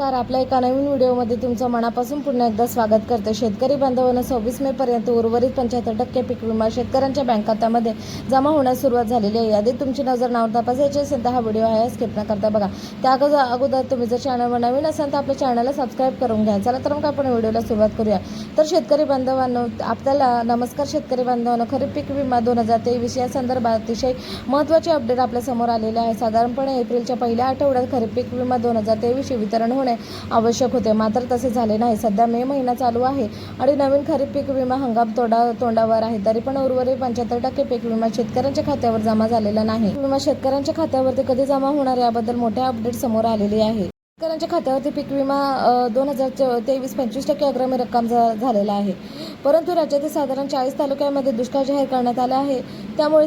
नमस्कार. आपल्या एका नवीन व्हिडिओमध्ये तुमचं मनापासून पुन्हा एकदा स्वागत करते. शेतकरी बांधवांना सव्वीस मे पर्यंत उर्वरित पंच्याहत्तर टक्के पीक विमा शेतकऱ्यांच्या बँक खात्यामध्ये जमा होण्यास सुरुवात झालेली आहे. यादीत तुमची नजर नाव तपासायची असेल तर हा व्हिडिओ आहे स्किप न करता बघा. त्या अगोदर अगोदर तुम्ही जर चॅनलवर नवीन असाल तर आपल्या चॅनलला सबस्क्राईब करून घ्या. चला तर मग आपण व्हिडिओला सुरुवात करूया. तर शेतकरी बांधवांनो आपल्याला नमस्कार शेतकरी बांधवांनो. खरीप पीक विमा दोन हजार तेवीस या संदर्भात अतिशय महत्त्वाचे अपडेट आपल्यासमोर आलेले आहे. साधारणपणे एप्रिलच्या पहिल्या आठवड्यात खरीप पीक विमा दोन हजार तेवीसचे वितरण होणे आवश्यक होते. मात्र तसे झाले नाही. सध्या मे महिना चालू आहे आणि नवीन खरीप पीक विमा हंगाम तोडा तोंडावर आहे. तरी पण उर्वरित पंच्याहत्तर टक्के पीक विमा शेतकऱ्यांच्या खात्यावर जमा झालेला नाही. विमा शेतकऱ्यांच्या खात्यावरती कधी जमा होणार याबद्दल मोठे अपडेट समोर आलेली आहे. शेतकऱ्यांच्या खात्यावरती पीक विमा दोन हजार तेवीस पंचवीस टक्के अग्रमी रक्कम झा- झालेला आहे. परंतु राज्यातील साधारण चाळीस तालुक्यामध्ये दुष्काळ जाहीर करण्यात आला आहे. त्यामुळे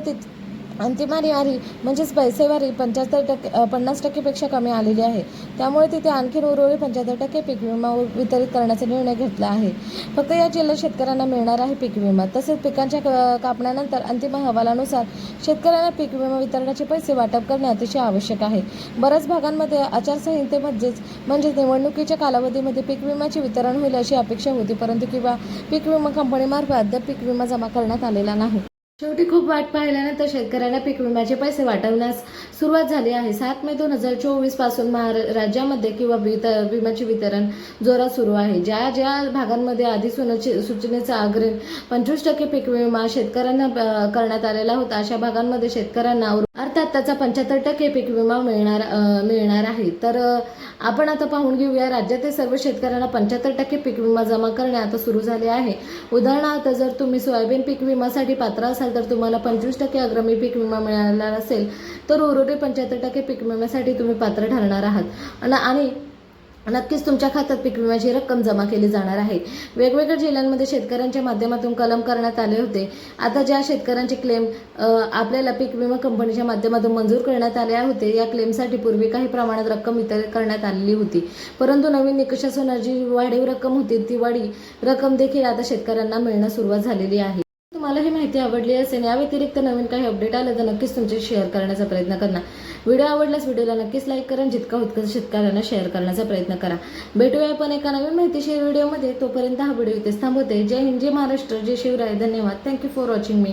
अंतिमारी आरी म्हणजेच पैसेवारी पंच्याहत्तर टक्के पन्नास टक्केपेक्षा कमी आलेली आहे. त्यामुळे तिथे आणखीन उर्वरित पंच्याहत्तर टक्के पीक विमा वितरित करण्याचा निर्णय घेतला आहे. फक्त या जिल्ह्यात शेतकऱ्यांना मिळणार आहे पीक विमा. तसेच पिकांच्या कापण्यानंतर अंतिम अहवालानुसार शेतकऱ्यांना पीक विमा वितरणाचे पैसे वाटप करणे अतिशय आवश्यक आहे. बऱ्याच भागांमध्ये आचारसंहितेमध्येच म्हणजेच निवडणुकीच्या कालावधीमध्ये पीक विम्याचे वितरण होईल अशी अपेक्षा होती परंतु किंवा पीक विमा कंपनीमार्फत अद्याप पीक विमा जमा करण्यात आलेला नाही. शेवटी खूप वाट पाहिल्यानंतर शेतकऱ्यांना पीक विम्याचे पैसे वाटवण्यास सुरुवात झाली आहे. सात मे दोन हजार चोवीसपासून राज्यामध्ये किंवा वित विम्याचे वितरण जोरात सुरू आहे. ज्या ज्या भागांमध्ये आधी सुनचे सूचनेचा अग्र पंचवीस टक्के पीक विमा शेतकऱ्यांना करण्यात आलेला होता अशा भागांमध्ये शेतकऱ्यांना अर्थात त्याचा पंच्याहत्तर टक्के पीक विमा मिळणार मिळणार आहे. तर आपण आता पाहून घेऊया राज्यातील सर्व शेतकऱ्यांना पंच्याहत्तर टक्के पीक विमा जमा करणे आता सुरू झाले आहे. उदाहरणार्थ जर तुम्ही सोयाबीन पीक विमासाठी पात्र असाल तर तुम्हाला पंचवीस टक्के अग्रमी पीक विमा मिळाला असेल तर उर्वरित पंच्याहत्तर टक्के पीक विम्यासाठी तुम्ही पात्र ठरणार आहात. आणि नक्कीच तुमच्या खात्यात पीक विम्याची रक्कम जमा केली जाणार आहे. वेगवेगळ्या जिल्ह्यांमध्ये शेतकऱ्यांच्या माध्यमातून कलम करण्यात आले होते. आता ज्या शेतकऱ्यांचे क्लेम आपल्याला पीक विमा कंपनीच्या माध्यमातून मंजूर करण्यात आले होते या क्लेमसाठी पूर्वी काही प्रमाणात रक्कम वितरित करण्यात आलेली होती. परंतु नवीन निकषानुसार जी वाढीव रक्कम होती ती वाढी रक्कम देखील आता शेतकऱ्यांना मिळणं सुरुवात झालेली आहे. तुम्हाला ही माहिती आवडली असेल या व्यतिरिक्त नवीन काही अपडेट आलं तर नक्कीच तुमचे शेअर करण्याचा प्रयत्न करणार व्हिडिओ आवडल्यास व्हिडिओला नक्कीच लाईक करा जितका होतकं शेतकऱ्यांना शेअर करण्याचा प्रयत्न करा. भेटूया आपण एका नवीन माहितीशीर व्हिडिओमध्ये. तोपर्यंत हा व्हिडिओ इथेच थांबवते. जय हिंद जय महाराष्ट्र जय शिवराय. धन्यवाद. Thank you for watching me